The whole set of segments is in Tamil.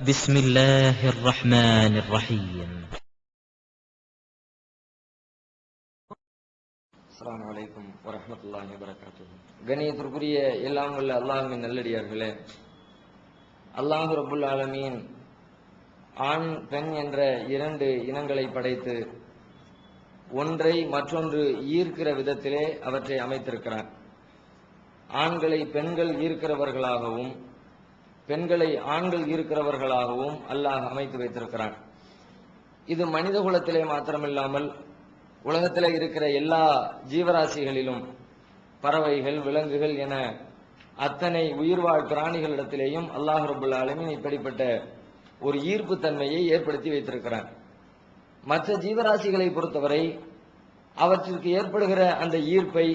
بسم الله الرحمن الرحيم அஸ்ஸலாமு அலைக்கும் வரஹ்மத்துல்லாஹி வபரகாத்துஹு கணியத்திற்குரிய எல்லாம் வல்ல அல்லாஹ்வின் நல்லடியார்களே அல்லாஹ் ரப்புல் ஆலமீன் ஆண் பெண் என்ற இரண்டு இனங்களை படைத்து ஒன்றை மற்றொன்று ஈர்க்கிற விதத்திலே அவற்றை அமைத்திருக்கிறார் ஆண்களை பெண்கள் ஈர்க்கிறவர்களாகவும் பெண்களை ஆண்கள் ஈர்க்கிறவர்களாகவும் அல்லாஹ் அமைத்து வைத்திருக்கிறான். இது மனித குலத்திலே மாத்திரமில்லாமல் உலகத்தில் இருக்கிற எல்லா ஜீவராசிகளிலும் பறவைகள் விலங்குகள் என அத்தனை உயிர்வாழ் பிராணிகளிடத்திலேயும் அல்லாஹ் ரபுல் ஆலமீன் இப்படிப்பட்ட ஒரு ஈர்ப்பு தன்மையை ஏற்படுத்தி வைத்திருக்கிறான். மற்ற ஜீவராசிகளை பொறுத்தவரை அவற்றிற்கு ஏற்படுகிற அந்த ஈர்ப்பை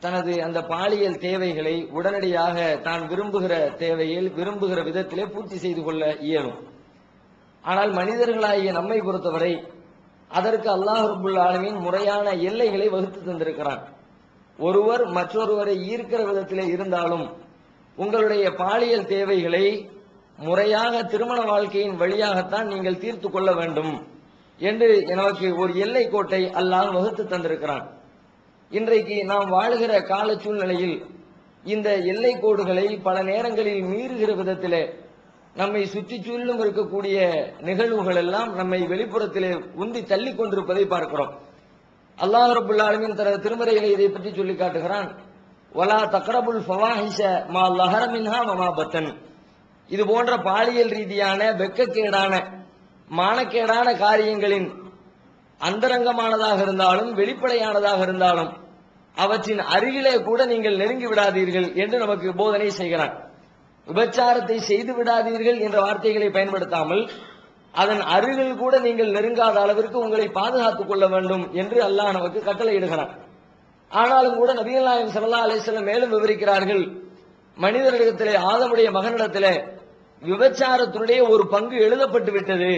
தனது அந்த பாலியல் தேவைகளை உடனடியாக தான் விரும்புகிற தேவையில் விரும்புகிற விதத்திலே பூர்த்தி செய்து கொள்ள இயலும். ஆனால் மனிதர்களாகிய நம்மை பொறுத்தவரை அதற்கு அல்லாஹ் ரபுல் முறையான எல்லைகளை வகுத்து தந்திருக்கிறான். ஒருவர் மற்றொருவரை ஈர்க்கிற விதத்திலே இருந்தாலும் உங்களுடைய பாலியல் தேவைகளை முறையாக திருமண வாழ்க்கையின் வழியாகத்தான் நீங்கள் தீர்த்து கொள்ள வேண்டும் என்று எனக்கு ஒரு எல்லை கோட்டை அல்லாஹ் வகுத்து தந்திருக்கிறான். இன்றைக்கு நாம் வாழுகிற கால சூழ்நிலையில் இந்த எல்லை கோடுகளை பல நேரங்களில் மீறுகிற விதத்திலே நம்மை சுற்றி இருக்கக்கூடிய நிகழ்வுகள் எல்லாம் நம்மை வெளிப்புறத்திலே உந்தி தள்ளி கொண்டிருப்பதை பார்க்கிறோம். அல்லாஹ் ரபுல்லாலுமின் தர திருமறையில இதை பற்றி சொல்லி காட்டுகிறான். வலா தக்ரபுல் ஃபவாஹிஷ மா லஹர மின்ஹா மமா பத்தன். இது போன்ற பாலியல் ரீதியான வெக்கக்கேடான மானக்கேடான காரியங்களின் அந்தரங்கமானதாக இருந்தாலும் வெளிப்படையானதாக இருந்தாலும் அவற்றின் அருகிலே கூட நீங்கள் நெருங்கி விடாதீர்கள் என்று நமக்கு போதனை செய்கிறான். விபச்சாரத்தை செய்து விடாதீர்கள் என்ற வார்த்தைகளை பயன்படுத்தாமல் அதன் அருகில் கூட நீங்கள் நெருங்காத அளவிற்கு உங்களை பாதுகாத்துக் கொள்ள வேண்டும் என்று அல்லாஹ் நமக்கு கட்டளையிடுகிறான். ஆனாலும் கூட நபிகள் நாயகம் ஸல்லல்லாஹு மேலும் விவரிக்கிறார்கள் மனிதர்களிடத்திலே ஆதமுடைய மகனிடத்திலே விபச்சாரத்தினுடைய ஒரு பங்கு எழுதப்பட்டு விட்டது.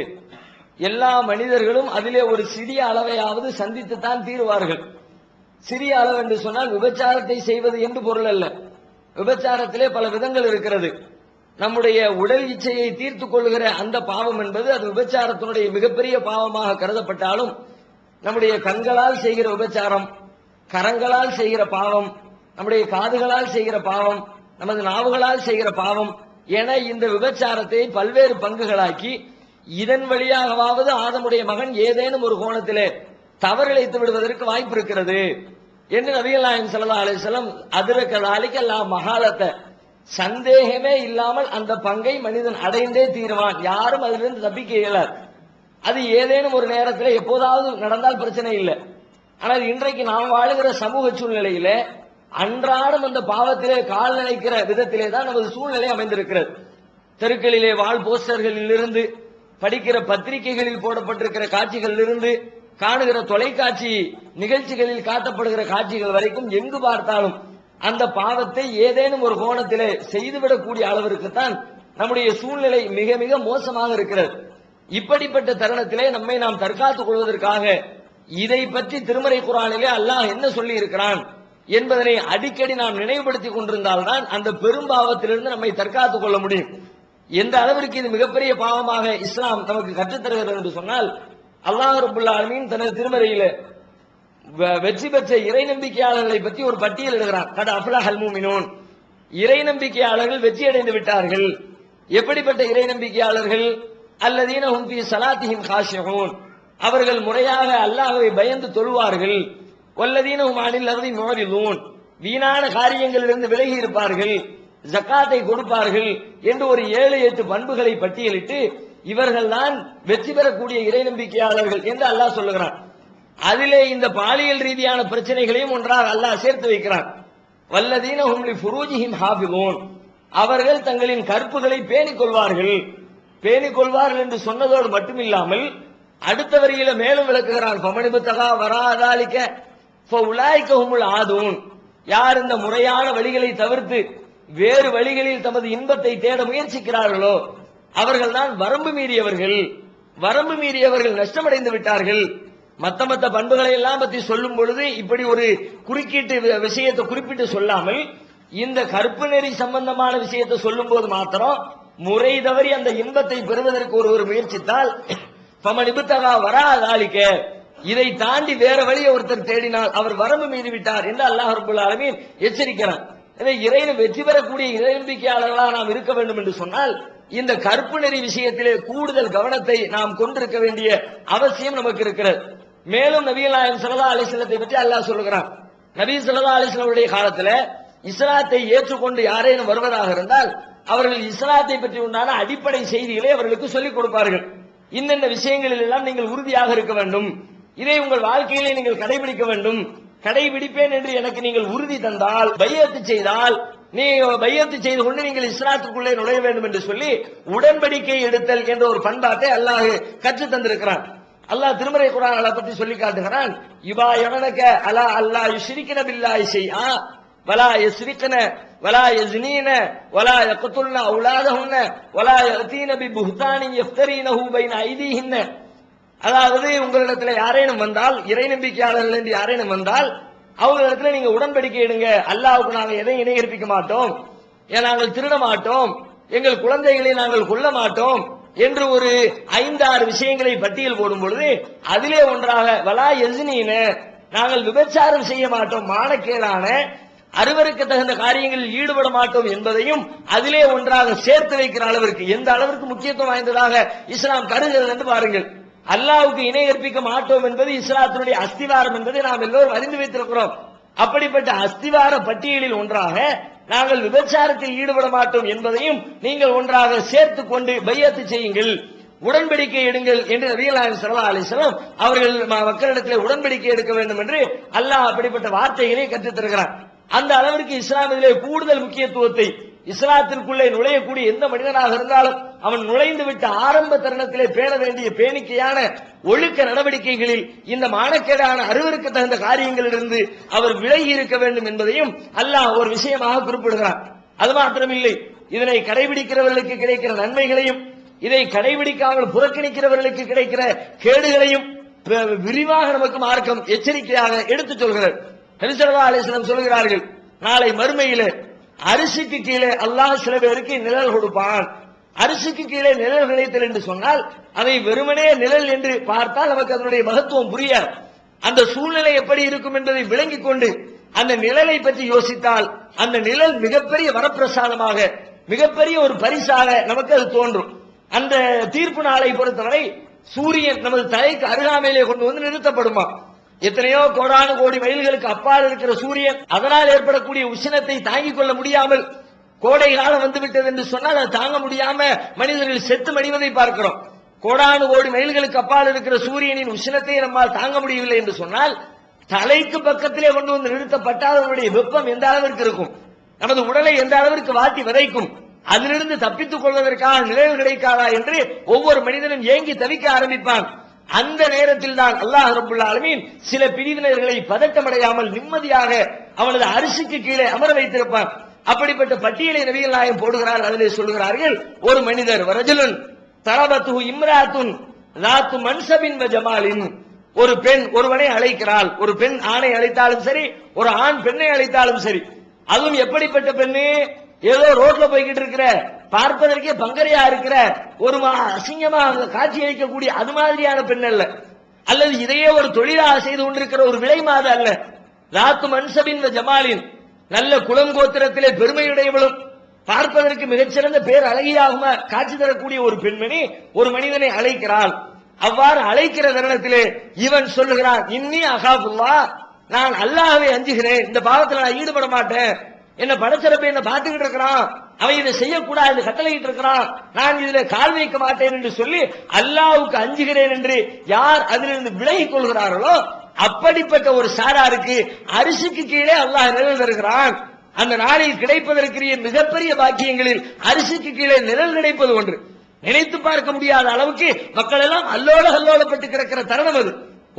எல்லா மனிதர்களும் அதிலே ஒரு சிறிய அளவையாவது சந்தித்துத்தான் தீருவார்கள். சிறிய அளவு என்று சொன்னால் விபச்சாரத்தை செய்வது என்று பொருள் அல்ல. விபச்சாரத்திலே பல விதங்கள் இருக்கிறது. நம்முடைய உடல் இச்சையை தீர்த்து கொள்கிற அந்த பாவம் என்பது அது விபச்சாரத்தினுடைய மிகப்பெரிய பாவமாக கருதப்பட்டாலும் நம்முடைய கண்களால் செய்கிற விபச்சாரம் கரங்களால் செய்கிற பாவம் நம்முடைய காதுகளால் செய்கிற பாவம் நமது நாவுகளால் செய்கிற பாவம் என இந்த விபச்சாரத்தை பல்வேறு பங்குகளாக்கி இதன் வழியாகவாவது ஆதமுடைய மகன் ஏதேனும் ஒரு கோணத்திலே தவறிழைத்து விடுவதற்கு வாய்ப்பு இருக்கிறது என்று நபிகள் நாயகம் ஸல்லல்லாஹு அலிசலம் வஸல்லம் அதிரக்கதாலிக்க அல்லா மகாலத்தை சந்தேகமே இல்லாமல் அந்த பங்கை மனிதன் அடைந்தே தீருவான். யாரும் அதிலிருந்து தப்பிக்க இயலாது. அது ஏதேனும் ஒரு நேரத்தில் எப்போதாவது நடந்தால் பிரச்சனை இல்லை. ஆனால் இன்றைக்கு நாம் வாழுகிற சமூக சூழ்நிலையில அன்றாடம் அந்த பாவத்திலே கால் நினைக்கிற விதத்திலே தான் நமது சூழ்நிலை அமைந்திருக்கிறது. தெருக்களிலே வால் போஸ்டர்களில் இருந்து படிக்கிற பத்திரிகைகளில் போடப்பட்டிருக்கிற காட்சிகளில் இருந்து காணுகிற தொலைக்காட்சி நிகழ்ச்சிகளில் காட்டப்படுகிற காட்சிகள் வரைக்கும் எங்கு பார்த்தாலும் அந்த பாவத்தை ஏதேனும் ஒரு கோணத்திலே செய்துவிடக்கூடிய அளவிற்கு தான் நம்முடைய சூழ்நிலை மிக மிக மோசமாக இருக்கிறது. இப்படிப்பட்ட தருணத்திலே நம்மை நாம் தற்காத்துக் கொள்வதற்காக இதை பற்றி திருமறை குரானிலே அல்லாஹ் என்ன சொல்லி இருக்கிறான் என்பதனை அடிக்கடி நாம் நினைவுபடுத்திக் கொண்டிருந்தால்தான் அந்த பெரும்பாவத்திலிருந்து நம்மை தற்காத்துக் கொள்ள முடியும். எந்த அளவிற்கு இது மிகப்பெரிய பாவமாக இஸ்லாம் நமக்கு கற்றுத்தருகிறது என்று சொன்னால் அல்லாஹ் ரபுல்லா ஆலமீன் தனது திருமறையில வெற்றி பெற்ற இறை நம்பிக்கையாளர்களை பற்றி ஒரு பட்டியல் எழுதுகிறான் கட அஃப்லா ஹல்மூமினோன் இறை நம்பிக்கையாளர்கள் வெற்றி அடைந்து விட்டார்கள். எப்படிப்பட்ட இறை நம்பிக்கையாளர்கள்? அல்லதீன ஹும் ஃபீ ஸலாத்திஹிம் அவர்கள் முறையாக அல்லாஹவை பயந்து தொழுவார்கள். கொல்லதீன ஹும் அனில் அர்தி வீணான காரியங்களிலிருந்து விலகி இருப்பார்கள். ஜக்காத்தை கொடுப்பார்கள் என்று ஒரு ஏழு எட்டு பண்புகளை பட்டியலிட்டு இவர்கள்தான் வெற்றி பெறக்கூடிய இறை நம்பிக்கையாளர்கள் என்று அல்லாஹ் சொல்லுகிறான். அதிலே இந்த பாலியல் ரீதியான பிரச்சனைகளையும் ஒன்றாக அல்லாஹ் சேர்த்து வைக்கிறான். வல்லதீன ஹும்லி ஃபுரூஜிஹிம் ஹாஃபிதூன். அவர்கள் தங்களின் கற்புகளை பேணிக் கொள்வார்கள். பேணிக் கொள்வார்கள் என்று சொன்னதோடு மட்டுமில்லாமல் அடுத்த வரியில மேலும் விளக்குகிறான். பமணிபுத்தகா வராதாலிக்க உலாய்க்க ஹுமுல் ஆதூன். யார் இந்த முறையான வழிகளை தவிர்த்து வேறு வழிகளில் தமது இன்பத்தை தேட முயற்சிக்கிறார்களோ அவர்கள் தான் வரம்பு மீறியவர்கள். வரம்பு மீறியவர்கள் நஷ்டமடைந்து விட்டார்கள். மத்த மத்த பண்புகளை எல்லாம் பத்தி சொல்லும் பொழுது இப்படி ஒரு குறுக்கீட்டு விஷயத்தை குறிப்பிட்டு சொல்லாமல் இந்த கருப்பு நெறி சம்பந்தமான விஷயத்தை சொல்லும் போது மாத்திரம் முறை தவறி அந்த இன்பத்தை பெறுவதற்கு ஒருவர் முயற்சித்தால் பமன் இபுத்தகா வராதாளிக்க இதை தாண்டி வேற வழியை ஒருத்தர் தேடினால் அவர் வரம்பு மீறி விட்டார் என்று அல்லாஹ் ரபுல் ஆலமீன் எனவே இறைவன் வெற்றி பெறக்கூடிய இறை நம்பிக்கையாளர்களாக நாம் இருக்க வேண்டும் என்று சொன்னால் இந்த கற்பு நெறி விஷயத்திலே கூடுதல் கவனத்தை நாம் கொண்டிருக்க வேண்டிய அவசியம் நமக்கு இருக்கிறது. மேலும் நபிகள் நாயகம் சல்லா அலிஸ்லத்தை பற்றி அல்லாஹ் சொல்லுகிறான். நபி சல்லா அலிஸ்லமுடைய காலத்துல இஸ்லாத்தை ஏற்றுக்கொண்டு யாரேனும் வருவதாக இருந்தால் அவர்கள் இஸ்லாத்தை பற்றி உண்டான அடிப்படை செய்திகளை அவர்களுக்கு சொல்லிக் கொடுப்பார்கள். இன்னென்ன விஷயங்களில் எல்லாம் நீங்கள் உறுதியாக இருக்க வேண்டும். இதை உங்கள் வாழ்க்கையிலே நீங்கள் கடைபிடிக்க வேண்டும். கடைபிடிப்பேன் என்று எனக்கு நீங்கள் உறுதி தந்தால் பையத்து செய்தால் நீ பையத்து செய்து கொண்டு நீங்கள் இஸ்லாத்துக்குள்ளே நுழைய வேண்டும் என்று சொல்லி உடன்படிக்கை எடுத்தல் என்ற ஒரு பண்பாட்டை அல்லாஹ் கற்று தந்திருக்கிறான். அல்லாஹ் திருமறை குரான் அதை பற்றி சொல்லி காட்டுகிறான். இவா எவனக்க அலா அல்லா யுஷ்ரிக்கின பில்லாஹி செய்யா வலா யஸ்ரிக்கன வலா யஸ்னீன வலா யக்துல்ன அவுலாதஹுன்ன வலா யதீன பி புஹ்தானி யஃப்தரீனஹு பைன ஐதீஹின்ன. அதாவது உங்களிடத்துல யாரேனும் வந்தால் இறை நம்பிக்கையாளர்கள் இருந்து யாரேனும் வந்தால் அவங்களிடத்துல நீங்க உடன்படிக்கை எடுங்க. அல்லாவுக்கு நாங்கள் எதையும் இணையற்பிக்க மாட்டோம்? நாங்கள் திருட மாட்டோம்? எங்கள் குழந்தைகளை நாங்கள் கொல்ல மாட்டோம்? என்று ஒரு ஐந்தாறு விஷயங்களை பட்டியல் போடும் பொழுது அதிலே ஒன்றாக வலா எஸ்னீன நாங்கள் விபச்சாரம் செய்ய மாட்டோம். மானக்கேடான அறுவருக்கு தகுந்த காரியங்களில் ஈடுபட மாட்டோம் என்பதையும் அதிலே ஒன்றாக சேர்த்து வைக்கிற அளவிற்கு எந்த அளவிற்கு முக்கியத்துவம் வாய்ந்ததாக இஸ்லாம் கருதுகிறது என்று பாருங்கள். அல்லாவுக்கு இணை கற்பிக்க மாட்டோம் என்பது இஸ்லாத்தினுடைய அஸ்திவாரம் என்பதை நாம் எல்லோரும் அறிந்து வைத்திருக்கிறோம். அப்படிப்பட்ட அஸ்திவார பட்டியலில் ஒன்றாக நாங்கள் விபச்சாரத்தில் ஈடுபட மாட்டோம் என்பதையும் நீங்கள் ஒன்றாக சேர்த்து கொண்டு பையத்து செய்யுங்கள். உடன்படிக்கை எடுங்கள் என்று நபிகள் சல்லா அலிஸ்லாம் அவர்கள் மக்களிடத்தில் உடன்படிக்கை எடுக்க வேண்டும் என்று அல்லாஹ் அப்படிப்பட்ட வார்த்தைகளை கற்றுத் தருகிறார் அந்த அளவிற்கு இஸ்லாமிலே கூடுதல் முக்கியத்துவத்தை இஸ்லாத்திற்குள்ளே நுழையக்கூடிய எந்த மனிதனாக இருந்தாலும் அவன் நுழைந்து விட்ட ஆரம்ப தருணத்திலே பேண வேண்டிய பேணிக்கையான ஒழுக்க நடவடிக்கைகளில் இந்த மானக்கேடான அறிவிற்கு தகுந்த காரியங்களிலிருந்து அவர் விலகி இருக்க வேண்டும் என்பதையும் அல்லாஹ் ஒரு விஷயமாக குறிப்பிடுகிறார் அது மாத்திரமில்லை இதனை கடைபிடிக்கிறவர்களுக்கு கிடைக்கிற நன்மைகளையும் இதை கடைபிடிக்காமல் புறக்கணிக்கிறவர்களுக்கு கிடைக்கிற கேடுகளையும் விரிவாக நமக்கு மார்க்கம் எச்சரிக்கையாக எடுத்துச் சொல்கிறார் ஹரிசர்வா அலிஸ்லாம் சொல்கிறார்கள் நாளை மறுமையிலே அரிசிக்கு கீழே அல்லாஹ் சில பேருக்கு நிழல் கொடுப்பான். அரிசிக்கு கீழே நிழல் கிடைத்தல் என்று சொன்னால் அதை வெறுமனே நிழல் என்று பார்த்தால் நமக்கு அதனுடைய மகத்துவம் புரியாது. அந்த சூழ்நிலை எப்படி இருக்கும் என்பதை விளங்கிக் கொண்டு அந்த நிழலை பற்றி யோசித்தால் அந்த நிழல் மிகப்பெரிய வரப்பிரசாதமாக மிகப்பெரிய ஒரு பரிசாக நமக்கு அது தோன்றும். அந்த தீர்ப்பு நாளை பொறுத்தவரை சூரியன் நமது தலைக்கு அருகாமையிலே கொண்டு வந்து நிறுத்தப்படுமா? எத்தனையோ கோடானு கோடி மைல்களுக்கு அப்பால் இருக்கிற சூரியன் அதனால் ஏற்படக்கூடிய உஷ்ணத்தை தாங்கிக் கொள்ள முடியாமல் கோடை காலம் வந்து விட்டது என்று சொன்னால் அதை தாங்க முடியாம மனிதர்கள் செத்து மடிவதை பார்க்கிறோம். கோடானு கோடி மைல்களுக்கு அப்பால் இருக்கிற சூரியனின் உஷ்ணத்தை நம்மால் தாங்க முடியவில்லை என்று சொன்னால் தலைக்கு பக்கத்திலே கொண்டு வந்து நிறுத்தப்பட்டால் அதனுடைய வெப்பம் எந்த அளவிற்கு இருக்கும்? நமது உடலை எந்த அளவிற்கு வாட்டி விதைக்கும்? அதிலிருந்து தப்பித்துக் கொள்வதற்கான நிழல் கிடைக்காதா என்று ஒவ்வொரு மனிதனும் ஏங்கி தவிக்க ஆரம்பிப்பான். அந்த நேரத்தில் தான் அல்லாஹ் ரபுல் சில பிரிவினர்களை பதட்டமடையாமல் நிம்மதியாக அவனது அரிசிக்கு கீழே அமர வைத்திருப்பான். அப்படிப்பட்ட பட்டியலை நபிகள் நாயம் போடுகிறார் அதிலே சொல்லுகிறார்கள் ஒரு மனிதர் வரஜுலன் தலபத்து இம்ராத்துன் ராத்து மன்சபின் ஜமாலின். ஒரு பெண் ஒருவனை அழைக்கிறாள் ஒரு பெண் ஆணை அழைத்தாலும் சரி ஒரு ஆண் பெண்ணை அழைத்தாலும் சரி. அதுவும் எப்படிப்பட்ட பெண்ணு? ஏதோ ரோட்ல போய்கிட்டு இருக்கிற பார்ப்பதற்கே பங்கரையா இருக்கிற ஒரு அசிங்கமா அங்க காட்சி அளிக்கக்கூடிய அது மாதிரியான பெண் அல்ல. அல்லது இதையே ஒரு தொழிலாக செய்து கொண்டிருக்கிற ஒரு விலை மாத அல்ல. ராத்து மன்சபின் ஜமாலின். நல்ல குளங்கோத்திரத்திலே பெருமையுடையவளும். பார்ப்பதற்கு மிகச்சிறந்த பேர் அழகியாகும காட்சி தரக்கூடிய ஒரு பெண்மணி ஒரு மனிதனை அழைக்கிறாள். அவ்வாறு அழைக்கிற தருணத்திலே இவன் சொல்லுகிறான் இன்னி அகாபுல்லா நான் அல்லாஹ்வை அஞ்சுகிறேன். இந்த பாவத்துல நான் ஈடுபட மாட்டேன். என்ன படைச்சிறப்ப என்ன பார்த்துக்கிட்டு இருக்கிறான்? அவன் இதை செய்யக்கூடாது கட்டளையிட்டு இருக்கிறான். நான் இதுல கால் வைக்க மாட்டேன் என்று சொல்லி அல்லாவுக்கு அஞ்சுகிறேன் என்று யார் அதிலிருந்து விலகிக் கொள்கிறார்களோ அப்படிப்பட்ட ஒரு சாராருக்கு அரிசிக்கு கீழே அல்லாஹ் நிழல் தருகிறான். அந்த நாளில் கிடைப்பதற்குரிய மிகப்பெரிய பாக்கியங்களில் அரிசிக்கு கீழே நிழல் கிடைப்பது ஒன்று. நினைத்து பார்க்க முடியாத அளவுக்கு மக்கள் எல்லாம் அல்லோல அல்லோலப்பட்டு கிடக்கிற தருணம் அது.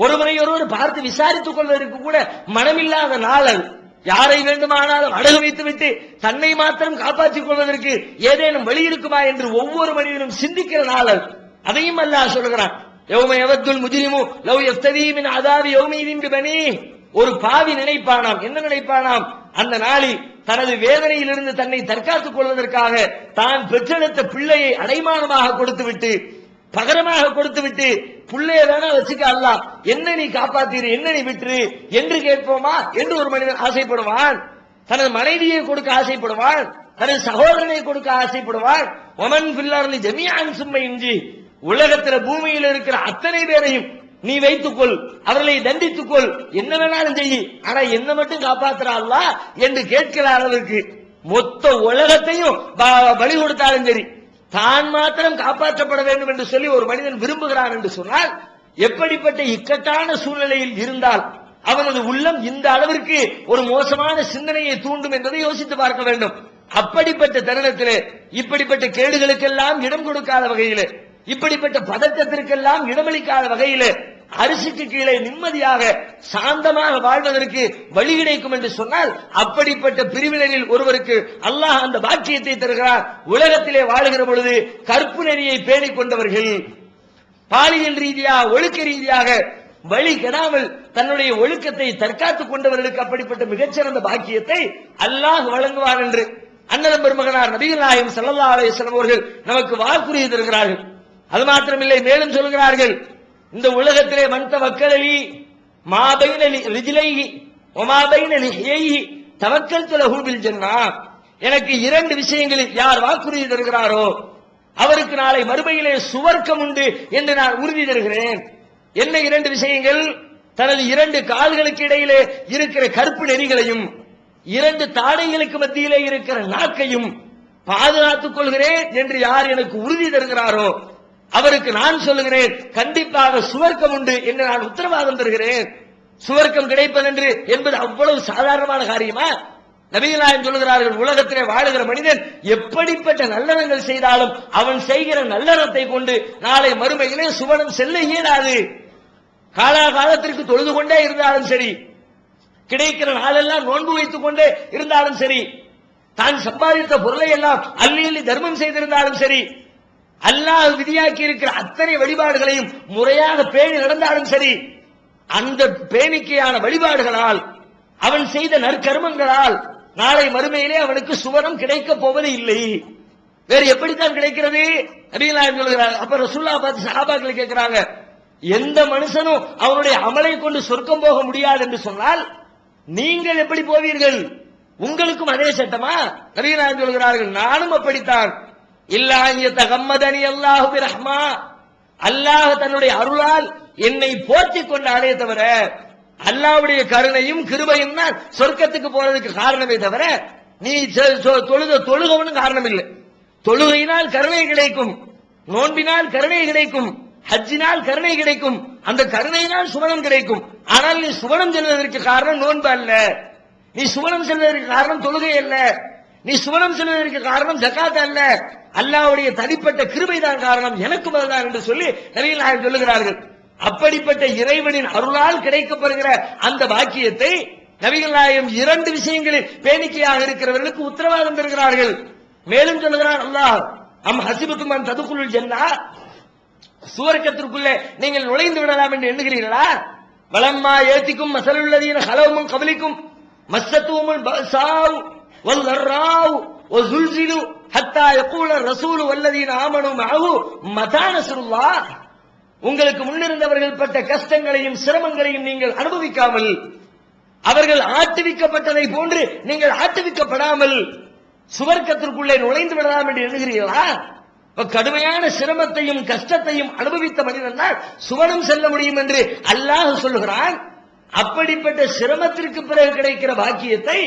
ஒருவரை ஒருவர் பார்த்து விசாரித்துக் கொள்வதற்கு கூட மனமில்லாத நாள் அது. யாரை வேண்டுமானாலும் அடகு வைத்து விட்டு தன்னை மாத்திரம் காப்பாற்றிக் கொள்வதற்கு ஏதேனும் வழி இருக்குமா என்று ஒவ்வொரு மனிதனும் சிந்திக்கிற நாள் அதையும் அல்லாஹ் சொல்கிறான். யௌம யவத்துல் முஜ்ரிமு லவ் யஃப்ததி மின் யௌமீதின் ஒரு பாவி நினைப்பானாம். என்ன நினைப்பானாம்? அந்த நாளில் தனது வேதனையிலிருந்து தன்னை தற்காத்துக் கொள்வதற்காக தான் பெற்றெடுத்த பிள்ளையை அடைமானமாக கொடுத்துவிட்டு பகரமாக கொடுத்துவிட்டு புள்ளைய வேணா வச்சுக்க அல்ல என்ன நீ காப்பாத்தீரு என்ன நீ விட்டுரு. என்று கேட்போமா? என்று ஒரு மனிதன் ஆசைப்படுவான். தனது மனைவியை கொடுக்க ஆசைப்படுவான். தனது சகோதரனை கொடுக்க ஆசைப்படுவான். ஒமன் பில்லார்லி ஜமியான் சும்மை இன்றி உலகத்துல பூமியில் இருக்கிற அத்தனை பேரையும் நீ வைத்துக்கொள். அவர்களை தண்டித்துக்கொள். என்ன வேணாலும் செய்யி. ஆனா என்ன மட்டும் காப்பாத்துறாள்லா என்று கேட்கிற அளவுக்கு மொத்த உலகத்தையும் பலி கொடுத்தாலும் சரி தான் மாத்திரம் காப்பாற்றப்பட வேண்டும் என்று சொல்லி ஒரு மனிதன் விரும்புகிறான் என்று சொன்னால் எப்படிப்பட்ட இக்கட்டான சூழ்நிலையில் இருந்தால் அவனது உள்ளம் இந்த அளவிற்கு ஒரு மோசமான சிந்தனையை தூண்டும் என்பதை யோசித்து பார்க்க வேண்டும். அப்படிப்பட்ட தருணத்திலே இப்படிப்பட்ட கேடுகளுக்கெல்லாம் இடம் கொடுக்காத வகையிலே இப்படிப்பட்ட பதட்டத்திற்கெல்லாம் இடமளிக்காத வகையிலே அரிசிக்கு கீழே நிம்மதியாக சாந்தமாக வாழ்வதற்கு வழி கிடைக்கும் என்று சொன்னால் அப்படிப்பட்ட பிரிவினரில் ஒருவருக்கு அல்லாஹ் அந்த பாக்கியத்தை தருகிறார். உலகத்திலே வாழுகிற பொழுது கற்பு நெறியை பேணிக் கொண்டவர்கள் பாலியல் ரீதியாக ஒழுக்க ரீதியாக வழி கெடாமல் தன்னுடைய ஒழுக்கத்தை தற்காத்துக் கொண்டவர்களுக்கு அப்படிப்பட்ட மிகச்சிறந்த பாக்கியத்தை அல்லாஹ் வழங்குவார் என்று அண்ணலம் பெருமகனார் நபிகள் நாயகம் ஸல்லல்லாஹு அவர்கள் நமக்கு வாக்குறுதி தருகிறார்கள். அது மாத்திரமில்லை மேலும் சொல்கிறார்கள் இந்த உலகத்திலே மந்த மக்களவி மாபைன ரிஜிலைஹி ஒமாபைன லிஹ்யைஹி தவக்கல்து லஹு சொன்னா எனக்கு இரண்டு விஷயங்களில் யார் வாக்குறுதி தருகிறாரோ அவருக்கு நாளை மறுமையிலே சுவர்க்கம் உண்டு என்று நான் உறுதி தருகிறேன். என்ன இரண்டு விஷயங்கள்? தனது இரண்டு கால்களுக்கு இடையிலே இருக்கிற கருப்பு நெறிகளையும் இரண்டு தாடைகளுக்கு மத்தியிலே இருக்கிற நாக்கையும் பாதுகாத்துக் கொள்கிறேன் என்று யார் எனக்கு உறுதி தருகிறாரோ அவருக்கு நான் சொல்லுகிறேன் கண்டிப்பாக சுவர்க்கம் உண்டு என்று நான் உத்தரவாதம் தருகிறேன். சுவர்க்கம் கிடைப்பதென்று என்பது அவ்வளவு சாதாரணமான காரியமா? நபிகளாயம் சொல்லுகிறார்கள் உலகத்திலே வாழுகிற மனிதன் எப்படிப்பட்ட நல்லறங்கள் செய்தாலும் அவன் செய்கிற நல்லறத்தை கொண்டு நாளை மறுமையிலே சுவனம் செல்ல இயலாது. காலாகாலத்திற்கு தொழுது கொண்டே இருந்தாலும் சரி கிடைக்கிற நாளெல்லாம் நோன்பு வைத்துக் கொண்டே இருந்தாலும் சரி தான் சம்பாதித்த பொருளை எல்லாம் அள்ளி அள்ளி தர்மம் செய்திருந்தாலும் சரி அல்லாஹ் விதியாக்கி இருக்கிற அத்தனை வழிபாடுகளையும் முறையாக பேணி நடந்தாலும் சரி அந்த பேணிக்கையான வழிபாடுகளால் அவன் செய்த நற்கர்மங்களால் நாளை மறுமையிலே அவனுக்கு சுவனம் கிடைக்கப் போவது இல்லை. வேறு எப்படித்தான் கிடைக்கிறது? நபிகளாயம் சொல்கிறார் அப்ப ரசுல்லா பார்த்து சஹாபாக்களை கேட்கிறாங்க எந்த மனுஷனும் அவனுடைய அமலை கொண்டு சொர்க்கம் போக முடியாது என்று சொன்னால் நீங்கள் எப்படி போவீர்கள்? உங்களுக்கும் அதே சட்டமா? நபிகளாயம் சொல்கிறார்கள் நானும் அப்படித்தான். இல்லாஹிய தகம்மதனி அல்லாஹு ரஹ்மா அல்லாஹ் தன்னுடைய அருளால் என்னை போற்றிக் கொண்டாலே தவிர அல்லாஹ்வுடைய கருணையும் கிருபையும் தான் சொர்க்கத்துக்கு போறதுக்கு காரணமே தவிர நீ சொ- சொ- தொழுத தொழுகவனும் காரணம் இல்லை தொழுகையினால் கருணை கிடைக்கும் நோன்பினால் கருணை கிடைக்கும் ஹஜ்ஜினால் கருணை கிடைக்கும் அந்த கருணையினால் சுவனம் கிடைக்கும். ஆனால் நீ சுவனம் செல்வதற்கு காரணம் நோன்பு அல்ல. நீ சுவனம் செல்வதற்கு காரணம் தொழுகை அல்ல. நீ சுவனம் செல்வதற்கு காரணம் ஜக்காத் அல்ல. அல்லாஹ்வுடைய தனிப்பட்ட கிருபைதான் காரணம். எனக்கு பதில்தான் என்று சொல்லி நவீன நாயகம் சொல்லுகிறார்கள். அப்படிப்பட்ட இறைவனின் அருளால் கிடைக்கப்படுகிற அந்த பாக்கியத்தை நபிகள் நாயகம் இரண்டு விஷயங்களில் பேணிக்கையாக இருக்கிறவர்களுக்கு உத்தரவாதம் தருகிறார்கள். மேலும் சொல்லுகிறார் அல்லாஹ் அம் ஹசிபுக்கும் ததுக்குள் ஜென்னா? சுவர்க்கத்திற்குள்ளே நீங்கள் நுழைந்து விடலாம் என்று எண்ணுகிறீர்களா? வளம்மா ஏத்திக்கும் மசலுள்ளதீன ஹலவும் கபலிக்கும் மஸ்தத்துவமும் பசாவ். வல் லர்ராவ் وزلزلوا حتى يقول الرسول والذين آمنوا معه متى نصر الله உங்களுக்கு முன்னிருந்தவர்கள் பட்ட கஷ்டங்களையும் சிரமங்களையும் நீங்கள் அனுபவிக்காமல் அவர்கள் ஆட்டுவிக்கப்பட்டதை போன்று நீங்கள் ஆட்டுவிக்கப்படாமல் சுவர்க்கத்திற்குள்ளே நுழைந்து விடலாம் என்று எண்ணுகிறீர்களா இப்ப கடுமையான சிரமத்தையும் கஷ்டத்தையும் அனுபவித்த மனிதன் தான் சுவனம் செல்ல முடியும் என்று அல்லாஹ் சொல்லுகிறான் அப்படிப்பட்ட சிரமத்திற்கு பிறகு கிடைக்கிற பாக்கியத்தை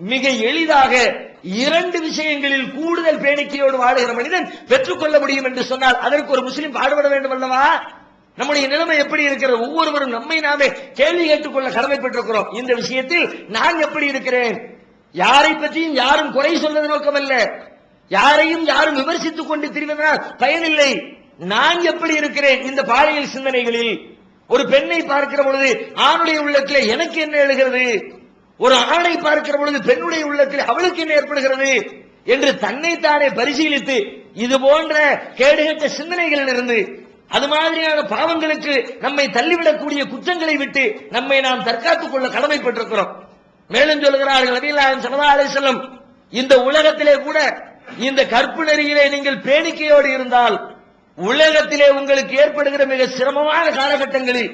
மிக எளிதாக இரண்டு விஷயங்களில் கூடுதல் பேணிக்கையோடு வாழுகிற மனிதன் பெற்றுக்கொள்ள முடியும் என்று சொன்னால் அதற்கு ஒரு முஸ்லிம் பாடுபட வேண்டும் அல்லவா? நம்முடைய நிலைமை எப்படி இருக்கிறது? ஒவ்வொருவரும் நம்மை நாமே கேள்வி கேட்டுக்கொள்ள கடமைப்பட்டிருக்கிறோம். இந்த விஷயத்தில் நான் எப்படி இருக்கிறேன்? யாரை பற்றியும் யாரும் குறை சொல்வது நோக்கமல்ல யாரையும் யாரும் விமர்சித்துக் கொண்டு திரிவதனால் பயனில்லை. நான் எப்படி இருக்கிறேன்? இந்த பாலியல் சிந்தனைகளில் ஒரு பெண்ணை பார்க்கிற பொழுது ஆணுடைய உள்ளத்தில் எனக்கு என்ன எழுகிறது? ஒரு ஆணை பார்க்கிற பொழுது பெண்ணுடைய உள்ளத்தில் அவளுக்கு என்ன ஏற்படுகிறது என்று தன்னைத்தானே பரிசீலித்து இது போன்ற கேடுகட்ட சிந்தனைகளில் இருந்து அது மாதிரியான பாவங்களுக்கு நம்மை தள்ளிவிடக்கூடிய குற்றங்களை விட்டு நம்மை நாம் தற்காத்துக் கொள்ள கடமைப்பட்டிருக்கிறோம். மேலும் சொல்கிறார்கள் நபிகளாயம் சல்லா அலிசல்லம் இந்த உலகத்திலே கூட இந்த கற்பு நெறியிலே நீங்கள் பேணிக்கையோடு இருந்தால் உலகத்திலே உங்களுக்கு ஏற்படுகிற மிக சிரமமான காலகட்டங்களில்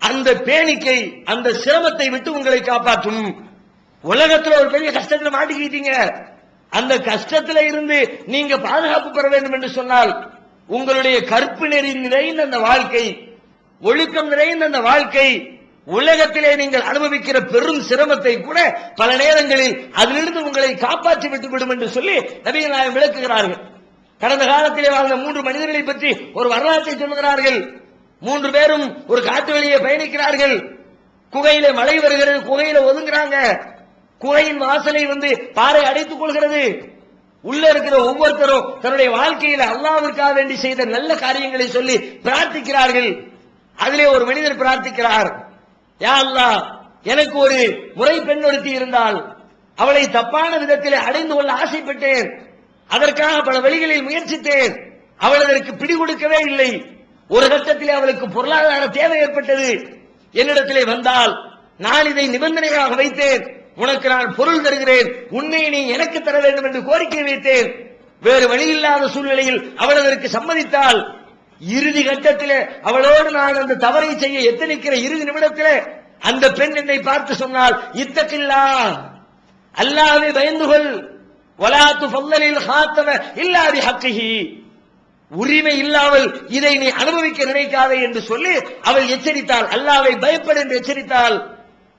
அந்த பேணிக்கை அந்த சிரமத்தை விட்டு உங்களை காப்பாற்றும். உலகத்துல ஒரு பெரிய கஷ்டத்துல மாட்டிக்கிட்டீங்க. அந்த கஷ்டத்துல இருந்து நீங்க பாதுகாப்பு பெற வேண்டும் என்று சொன்னால் உங்களுடைய கற்பு நெறி நிறைந்த அந்த வாழ்க்கை ஒழுக்கம் நிறைந்த அந்த வாழ்க்கை உலகத்திலே நீங்கள் அனுபவிக்கிற பெரும் சிரமத்தை கூட பல நேரங்களில் அதிலிருந்து உங்களை காப்பாற்றி விட்டுவிடும் என்று சொல்லி நபிகள் நாயகம் விளக்குகிறார்கள். கடந்த காலத்திலே வாழ்ந்த மூன்று மனிதர்களை பற்றி ஒரு வரலாற்றை சொல்லுகிறார்கள். மூன்று பேரும் ஒரு காட்டு வழியே பயணிக்கிறார்கள். குகையில மழை வருகிறது. குகையில ஒதுங்குறாங்க. குகையின் வாசலை வந்து பாறை அடைத்துக் கொள்கிறது. உள்ள இருக்கிற ஒவ்வொருத்தரும் தன்னுடைய வாழ்க்கையில அல்லாவிற்காக வேண்டி செய்த நல்ல காரியங்களை சொல்லி பிரார்த்திக்கிறார்கள். அதிலே ஒரு மனிதர் பிரார்த்திக்கிறார். யா அல்லாஹ் எனக்கு ஒரு முறை பெண் ஒருத்தி இருந்தால் அவளை தப்பான விதத்தில் அடைந்து கொள்ள ஆசைப்பட்டேன். அதற்காக பல வழிகளில் முயற்சித்தேன். அவள் அதற்கு பிடி கொடுக்கவே இல்லை. ஒரு கட்டத்திலே அவளுக்கு பொருளாதார தேவை ஏற்பட்டது. என்னிடத்திலே வந்தால் நான் இதை நிபந்தனையாக வைத்தேன். உனக்கு நான் பொருள் தருகிறேன். உன்னை நீ எனக்கு தர வேண்டும் என்று கோரிக்கை வைத்தேன். வேறு வழி இல்லாத சூழ்நிலையில் அவள் அதற்கு சம்மதித்தால் இறுதி கட்டத்திலே அவளோடு நான் அந்த தவறை செய்ய எத்தனிக்கிற இறுதி நிமிடத்திலே அந்த பெண் என்னை பார்த்து சொன்னால் இத்தக்கில்லா அல்லாவே பயந்து கொள். வலாத்து பொங்கலில் ஹாத்தவ இல்லாதி ஹக்கிஹி உரிமை இல்லாமல் இதை நீ அனுபவிக்க நினைக்காதே என்று சொல்லி அவள் எச்சரித்தாள். அல்லாவை பயப்படு என்று எச்சரித்தாள்.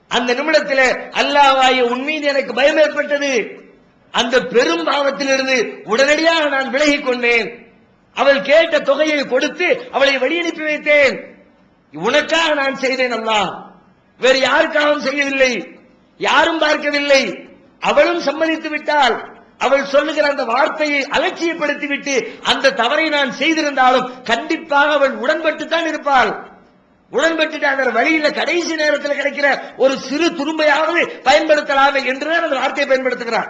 அந்த நிமிடத்தில் அல்லாவாய உன் மீது எனக்கு பயம் ஏற்பட்டது. அந்த பெரும் பாவத்திலிருந்து உடனடியாக நான் விலகிக் கொண்டேன். அவள் கேட்ட தொகையை கொடுத்து அவளை வழியனுப்பி வைத்தேன். உனக்காக நான் செய்தேன் அல்லா. வேறு யாருக்காகவும் செய்யவில்லை. யாரும் பார்க்கவில்லை. அவளும் சம்மதித்து விட்டாள். அவள் சொல்லுகிற அந்த வார்த்தையை அலட்சியப்படுத்தி விட்டு அந்த தவறை நான் செய்திருந்தாலும் கண்டிப்பாக அவள் உடன்பட்டு தான் இருப்பாள். உடன்பட்டு அந்த வழியில கடைசி நேரத்தில் கிடைக்கிற ஒரு சிறு துரும்பையாவது பயன்படுத்தலாமே என்றுதான் அந்த வார்த்தையை பயன்படுத்துகிறார்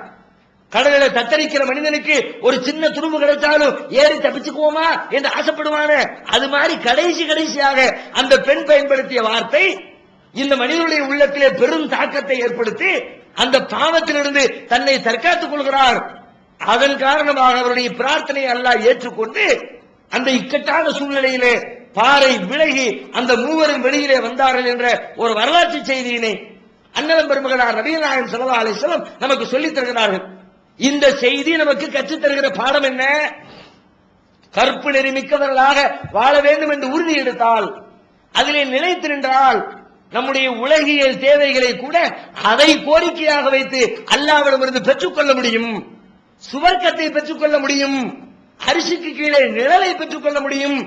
கடலில தத்தரிக்கிற மனிதனுக்கு ஒரு சின்ன துரும்பு கிடைச்சாலும் ஏறி தப்பிச்சுக்குவோமா என்று ஆசைப்படுவான? அது மாதிரி கடைசி கடைசியாக அந்த பெண் பயன்படுத்திய வார்த்தை இந்த மனிதனுடைய உள்ளத்திலே பெரும் தாக்கத்தை ஏற்படுத்தி அந்த பாவத்திலிருந்து தன்னை தற்காத்துக் கொள்கிறார். அதன் காரணமாக அவருடைய பிரார்த்தனை அல்லாஹ் ஏற்றுக்கொண்டு அந்த இக்கட்டான சூழ்நிலையிலே பாறை விலகி அந்த மூவரும் வெளியிலே வந்தார்கள் என்ற ஒரு வரலாற்று செய்தியினை அன்னலம் பெருமகனார் நபிகள் நாயகம் ஸல்லல்லாஹு நமக்கு சொல்லித் தருகிறார்கள். இந்த செய்தி நமக்கு கற்றுத் தருகிற பாடம் என்ன? கற்பு நெறி மிக்கவர்களாக வாழ வேண்டும் என்று உறுதி எடுத்தால் அதிலே நிலைத்து நின்றால் நம்முடைய உலகியல் தேவைகளை கூட அதை கோரிக்கையாக வைத்து அல்லாவிடமிருந்து பெற்றுக்கொள்ள முடியும். சுவர்க்கத்தை பெற்றுக்கொள்ள முடியும். அரிசிக்கு கீழே நிழலை பெற்றுக்கொள்ள முடியும்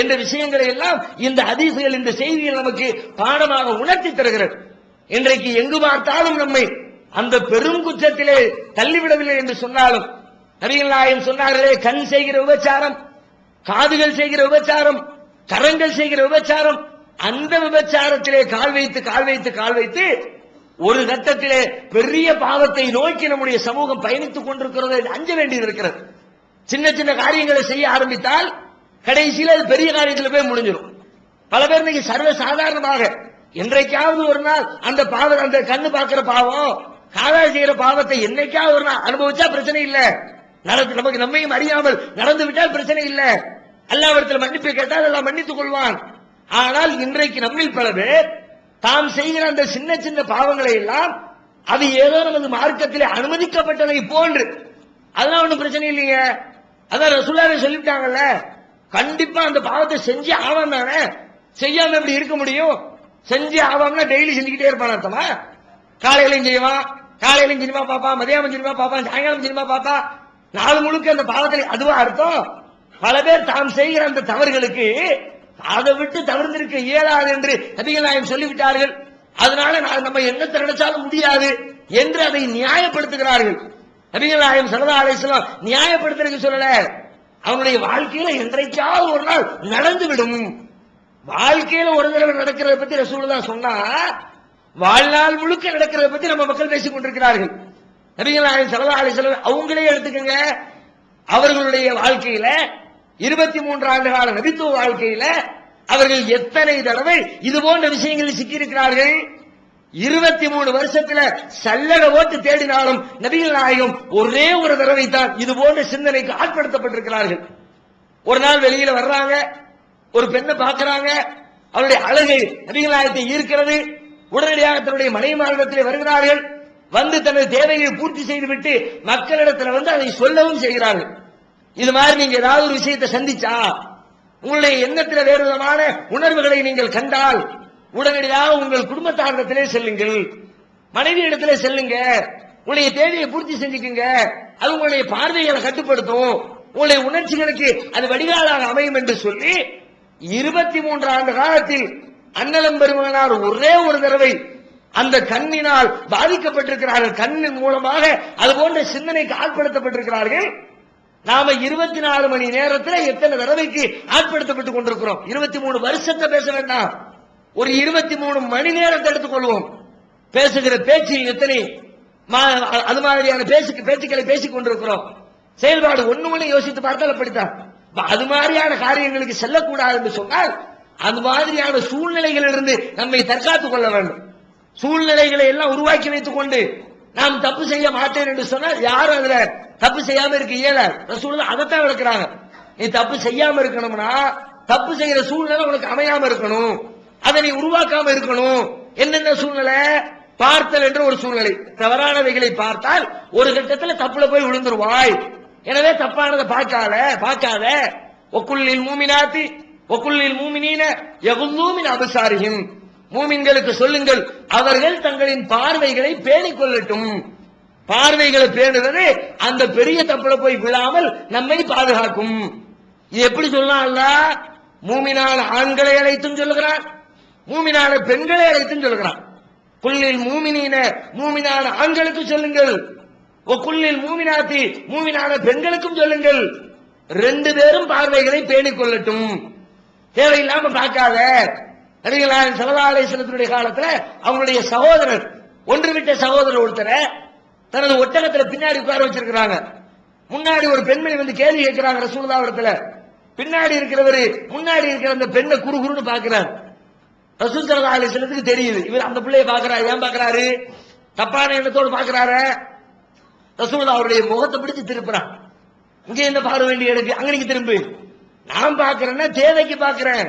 என்ற விஷயங்களை எல்லாம் இந்த ஹதீசுகள் இந்த செய்திகள் நமக்கு பாடமாக உணர்த்தி தருகிறது. இன்றைக்கு எங்கு பார்த்தாலும் நம்மை அந்த பெரும் குற்றத்திலே தள்ளிவிடவில்லை என்று சொன்னாலும் நபிகள் நாயகம் சொன்னார்களே கண் செய்கிற விபச்சாரம் காதுகள் செய்கிற விபச்சாரம் கரங்கள் செய்கிற விபச்சாரம் அந்த விபச்சாரத்திலே கால் வைத்து கால் வைத்து கால் வைத்து ஒரு கட்டத்திலே பெரிய பாவத்தை நோக்கி நம்முடைய சமூகம் பயணித்துக் கொண்டிருக்கிறது அஞ்ச வேண்டியது இருக்கிறது. சின்ன சின்ன காரியங்களை செய்ய ஆரம்பித்தால் கடைசியில் அது பெரிய காரியத்தில் போய் முடிஞ்சிடும். பல பேர் இன்னைக்கு சர்வ சாதாரணமாக என்றைக்காவது ஒரு நாள் அந்த பாவம் அந்த கண்ணு பார்க்கிற பாவம் காதால் செய்கிற பாவத்தை என்னைக்காவது ஒரு நாள் அனுபவிச்சா பிரச்சனை இல்ல. நடந்து நமக்கு நம்மையும் அறியாமல் நடந்து விட்டால் பிரச்சனை இல்ல. அல்லாவிடத்தில் மன்னிப்பு கேட்டால் எல்லாம் மன்னித்துக் கொள்வான். ஆனால் இன்றைக்கு நம்மில் பல பேர் தாம் செய்கிற அந்த சின்ன சின்ன பாவங்களை எல்லாம் அது ஏதோ நமது மார்க்கத்திலே அனுமதிக்கப்பட்டதை போன்று. அதெல்லாம் ஒன்றும் பிரச்சனை இல்லைங்க. அதான் ரசூலாவே சொல்லிவிட்டாங்கல்ல கண்டிப்பா அந்த பாவத்தை செஞ்சு ஆவாம் தானே. செய்யாம எப்படி இருக்க முடியும்? செஞ்சு ஆவாம்னா டெய்லி செஞ்சுக்கிட்டே இருப்பான் அர்த்தமா? காலையிலையும் செய்வான் காலையிலையும் சினிமா பாப்பான் மதியானம் சினிமா பாப்பான் சாயங்காலம் சினிமா பாப்பா நாள் முழுக்க அந்த பாவத்தில் அதுவா அர்த்தம்? பல பேர் தாம் செய்கிற அந்த தவறுகளுக்கு அதை விட்டு தவிர்த்திருக்க இயலாது என்று நபிகள் நாயகம் சொல்லிவிட்டார்கள். அதனால நான் நம்ம என்னத்தை நினைச்சாலும் முடியாது என்று அதை நியாயப்படுத்துகிறார்கள். நபிகள் நாயகம் சரதா அலிஸ்லாம் நியாயப்படுத்துறதுக்கு சொல்லல. அவனுடைய வாழ்க்கையில என்றைக்காவது ஒரு நாள் நடந்துவிடும். வாழ்க்கையில ஒரு தடவை நடக்கிறத பத்தி ரசூலுல்லாஹ் சொன்னா வாழ்நாள் முழுக்க நடக்கிறத பத்தி நம்ம மக்கள் பேசிக் கொண்டிருக்கிறார்கள். நபிகள் நாயகம் சரதா அலிஸ்லாம் அவங்களே எடுத்துக்கங்க. அவர்களுடைய வாழ்க்கையில இருபத்தி மூன்று ஆண்டு கால நபித்துவ வாழ்க்கையில அவர்கள் எத்தனை தடவை இது போன்ற விஷயங்களில் சிக்கியிருக்கிறார்கள்? இருபத்தி மூணு வருஷத்துல சல்லட ஓட்டு தேடினாலும் நபிகள் நாயகம் ஒரே ஒரு தடவை தான் இது போன்ற சிந்தனைக்கு ஆட்படுத்தப்பட்டிருக்கிறார்கள். ஒரு நாள் வெளியில வர்றாங்க ஒரு பெண்ணை பார்க்கறாங்க அவருடைய அழகு நபிகள் நாயகத்தை ஈர்க்கிறது. உடனடியாக தன்னுடைய மனைவிமாரிடத்திலே வருகிறார்கள். வந்து தனது தேவையை பூர்த்தி செய்துவிட்டு மக்களிடத்துல வந்து அதை சொல்லவும் செய்கிறார்கள். இது மாதிரி நீங்க ஏதாவது ஒரு விஷயத்தை சந்திச்சா உங்களுடைய எண்ணத்தில் வேறு விதமான உணர்வுகளை நீங்கள் கண்டால் உடனடியாக உங்கள் குடும்பத்தாரிடத்திலே செல்லுங்கள் மனைவி இடத்திலே செல்லுங்க உங்களுடைய தேவையை பூர்த்தி செஞ்சுக்குங்க அது உங்களுடைய பார்வைகளை கட்டுப்படுத்தும் உங்களுடைய உணர்ச்சிகளுக்கு அது வடிகாலாக அமையும் என்று சொல்லி இருபத்தி மூன்று ஆண்டு காலத்தில் அன்னலம் பெருமகனார் ஒரே ஒரு தடவை அந்த கண்ணினால் பாதிக்கப்பட்டிருக்கிறார்கள். கண்ணின் மூலமாக அது போன்ற சிந்தனைக்கு ஆட்படுத்தப்பட்டிருக்கிறார்கள். நாம இருபத்தி நாலு மணி நேரத்தில் எத்தனை தடவைக்கு ஆட்படுத்தப்பட்டுக் கொண்டிருக்கிறோம்? இருபத்தி மூணு வருஷத்தை பேச வேண்டாம். ஒரு இருபத்தி மூணு மணி நேரத்தை எடுத்துக்கொள்வோம். பேசுகிற பேச்சில் எத்தனை மா- அது மாதிரியான பேசுக்கு பேச்சுக்களை பேசிக் கொண்டிருக்கிறோம். செயல்பாடு ஒண்ணு ஒண்ணு யோசித்து பார்த்தால் அப்படித்தான். அது மாதிரியான காரியங்களுக்கு செல்லக்கூடாது என்று சொன்னால் அது மாதிரியான சூழ்நிலைகளிலிருந்து நம்மை தற்காத்துக் கொள்ள வேண்டும். சூழ்நிலைகளை எல்லாம் உருவாக்கி வைத்துக் கொண்டு நாம் தப்பு செய்ய மாட்டேன் என்று சொன்னால் யாரும் அதுல தப்பு செய்யாம இருக்க இயலாது ரசூல் அதைத்தான் விளக்குறாங்க. நீ தப்பு செய்யாம இருக்கணும்னா தப்பு செய்யற சூழ்நிலை உனக்கு அமையாம இருக்கணும். அதை நீ உருவாக்காம இருக்கணும். என்னென்ன சூழ்நிலை? பார்த்தல் என்ற ஒரு சூழ்நிலை. தவறானவைகளை பார்த்தால் ஒரு கட்டத்துல தப்புல போய் விழுந்துருவாய். எனவே தப்பானதை பார்க்காத பார்க்காத. ஒக்குள்ளில் மூமினாத்தி ஒக்குள்ளில் மூமினீன எகுந்தூமின் அபசாரியும் மூமின்களுக்கு சொல்லுங்கள் அவர்கள் தங்களின் பார்வைகளை பேணிக் கொள்ளட்டும் பார்வைகளை பேணுறது அந்த பெரிய தப்புல போய் விழாமல் நம்மை பாதுகாக்கும். இது எப்படி சொல்லலாம் அல்லாஹ் மூமினான ஆண்களை அழைத்தும் சொல்லுகிறான் மூமினான பெண்களை அழைத்தும் சொல்லுகிறான். குள்ளில் மூமினின மூமினான ஆண்களுக்கு சொல்லுங்கள். ஓ குள்ளில் மூமினாத்தி மூமினான பெண்களுக்கும் சொல்லுங்கள். ரெண்டு பேரும் பார்வைகளை பேணிக் கொள்ளட்டும் தேவையில்லாம பார்க்காத. நபிகளாரின் சரதாலேசனத்தினுடைய காலத்துல அவங்களுடைய சகோதரர் ஒன்று விட்ட சகோதரர் ஒருத்தரை தனது ஒட்டகத்துல பின்னாடி உட்கார வச்சிருக்கிறாங்க. முன்னாடி ஒரு பெண்மணி வந்து கேள்வி கேட்கிறாங்க ரசூலுல்லாஹ்விடத்துல பின்னாடி இருக்கிறவரு முன்னாடி இருக்கிற அந்த பெண்ணை குரு குருன்னு பாக்குறாரு ரசூல் சல்லா அலிஸ்லத்துக்கு தெரியுது. இவர் அந்த பிள்ளைய பாக்குறாரு ஏன் பாக்குறாரு தப்பான எண்ணத்தோடு பாக்குறாரு ரசூல் அவருடைய முகத்தை பிடிச்சு திருப்புறான். இங்கே என்ன பார்க்க வேண்டிய எனக்கு அங்க நீங்க திரும்பு. நான் பாக்குறேன்னா தேவைக்கு பாக்குறேன்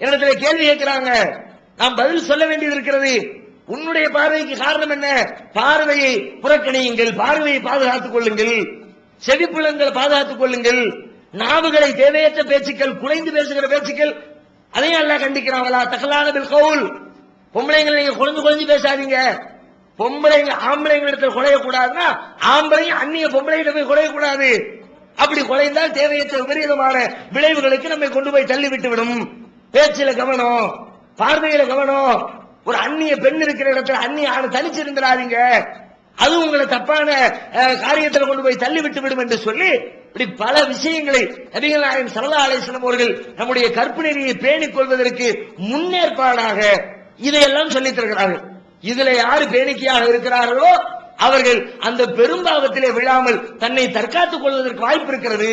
என்னிடத்துல கேள்வி கேட்கிறாங்க. நாம் பதில் சொல்ல வேண்டியது இருக்கிறது. உன்னுடைய பார்வைக்கு காரணம் என்ன? பார்வையை புறக்கணியுங்கள். பார்வையை பாதுகாத்துக் கொள்ளுங்கள். செவிப்புலங்களை பாதுகாத்துக் கொள்ளுங்கள். நாவுகளை தேவையற்ற பேச்சுக்கள் குலைந்து பேசுகிற பேச்சுக்கள் அதையும் எல்லாம் கண்டிக்கிறாங்களா தகலான பில் கவுல். பொம்பளைங்களை நீங்க குழந்து குழந்து பேசாதீங்க. பொம்பளைங்க ஆம்பளைங்க இடத்துல குலையக்கூடாதுன்னா ஆம்பளையும் அந்நிய பொம்பளைகிட்ட போய் குலையக்கூடாது. அப்படி குலைந்தால் தேவையற்ற விபரீதமான விளைவுகளுக்கு நம்மை கொண்டு போய் தள்ளி விட்டு விடும். பேச்சில கவனம் பார்வையில கவனம். ஒரு அந்நிய பெண் இருக்கிற இடத்துல அந்நிய ஆணை தனிச்சிருந்துடாதீங்க அது உங்களை தப்பான காரியத்தில் கொண்டு போய் தள்ளி விட்டு விடும் என்று சொல்லி இப்படி பல விஷயங்களை நபிகள் நாயகம் சரதா ஆலேசனம் அவர்கள் நம்முடைய கற்பனையை பேணிக் கொள்வதற்கு முன்னேற்பாடாக இதையெல்லாம் சொல்லித் தருகிறார்கள். இதுல யாரு பேணிக்கையாக இருக்கிறார்களோ அவர்கள் அந்த பெரும்பாவத்திலே விழாமல் தன்னை தற்காத்துக் கொள்வதற்கு வாய்ப்பு இருக்கிறது.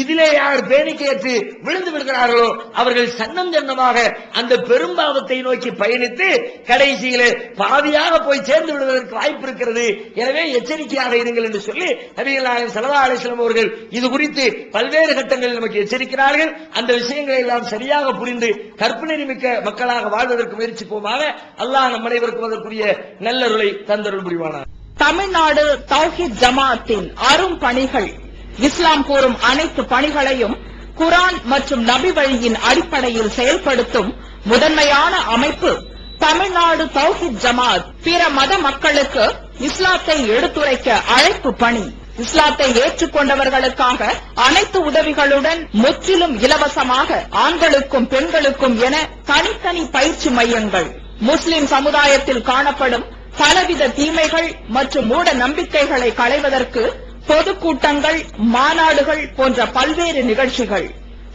இதிலே யார் பேணிக்கையற்று விழுந்து விடுகிறார்களோ அவர்கள் சன்னம் சன்னமாக அந்த பெரும்பாவத்தை நோக்கி பயணித்து கடைசியிலே பாதியாக போய் சேர்ந்து விடுவதற்கு வாய்ப்பு இருக்கிறது. எனவே எச்சரிக்கையாக இருங்கள் என்று சொல்லி நபிகள் நாயகம் ஸல்லல்லாஹு அலைஹி அவர்கள் இது குறித்து பல்வேறு கட்டங்களில் நமக்கு எச்சரிக்கிறார்கள். அந்த விஷயங்களை எல்லாம் சரியாக புரிந்து கற்பனை மிக்க மக்களாக வாழ்வதற்கு முயற்சிப்போமாக அல்லாஹ் நம் அனைவருக்கும் அதற்குரிய நல்லருளை தந்தருள் புரிவானார் தமிழ்நாடு தௌஹித் ஜமாஅத்தின் அரும் பணிகள் இஸ்லாம் கூறும் அனைத்து பணிகளையும் குரான் மற்றும் நபி வழியின் அடிப்படையில் செயல்படுத்தும் முதன்மையான அமைப்பு தமிழ்நாடு தௌஹித் ஜமாத் பிற மத மக்களுக்கு இஸ்லாத்தை எடுத்துரைக்க அழைப்பு பணி. இஸ்லாத்தை ஏற்றுக்கொண்டவர்களுக்காக அனைத்து உதவிகளுடன் முற்றிலும் இலவசமாக ஆண்களுக்கும் பெண்களுக்கும் என தனித்தனி பயிற்சி மையங்கள் முஸ்லிம் சமுதாயத்தில் காணப்படும் பலவித தீமைகள் மற்றும் மூட நம்பிக்கைகளை களைவதற்கு பொதுக்கூட்டங்கள் மாநாடுகள் போன்ற பல்வேறு நிகழ்ச்சிகள்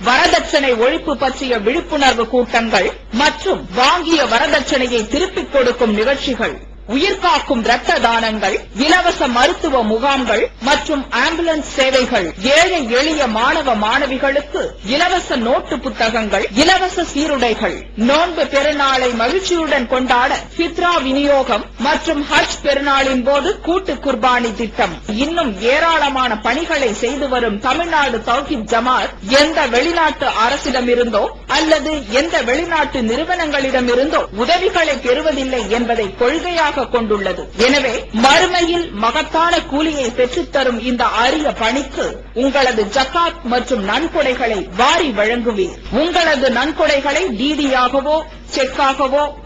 வரதட்சணை ஒழிப்பு பற்றிய விழிப்புணர்வு கூட்டங்கள் மற்றும் வாங்கிய வரதட்சணையை திருப்பிக் கொடுக்கும் நிகழ்ச்சிகள். உயிர்காக்கும் ரத்த தானங்கள் இலவச மருத்துவ முகாம்கள் மற்றும் ஆம்புலன்ஸ் சேவைகள் ஏழை எளிய மாணவ மாணவிகளுக்கு இலவச நோட்டு புத்தகங்கள் இலவச சீருடைகள். நோன்பு பெருநாளை மகிழ்ச்சியுடன் கொண்டாட சித்ரா விநியோகம் மற்றும் ஹஜ் பெருநாளின் போது கூட்டு குர்பானி திட்டம். இன்னும் ஏராளமான பணிகளை செய்து வரும் தமிழ்நாடு தௌஹித் ஜமாத் எந்த வெளிநாட்டு அரசிடமிருந்தோ அல்லது எந்த வெளிநாட்டு நிறுவனங்களிடமிருந்தோ உதவிகளை பெறுவதில்லை என்பதை கொள்கையாக கொண்டுள்ளது. எனவே மறுமையில் மகத்தான கூலியை பெற்றுத்தரும் இந்த அரிய பணிக்கு உங்களது ஜக்காத் மற்றும் நன்கொடைகளை வாரி வழங்குவீர். உங்களது நன்கொடைகளை டிடியாகவோ செக்காகவோ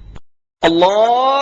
الله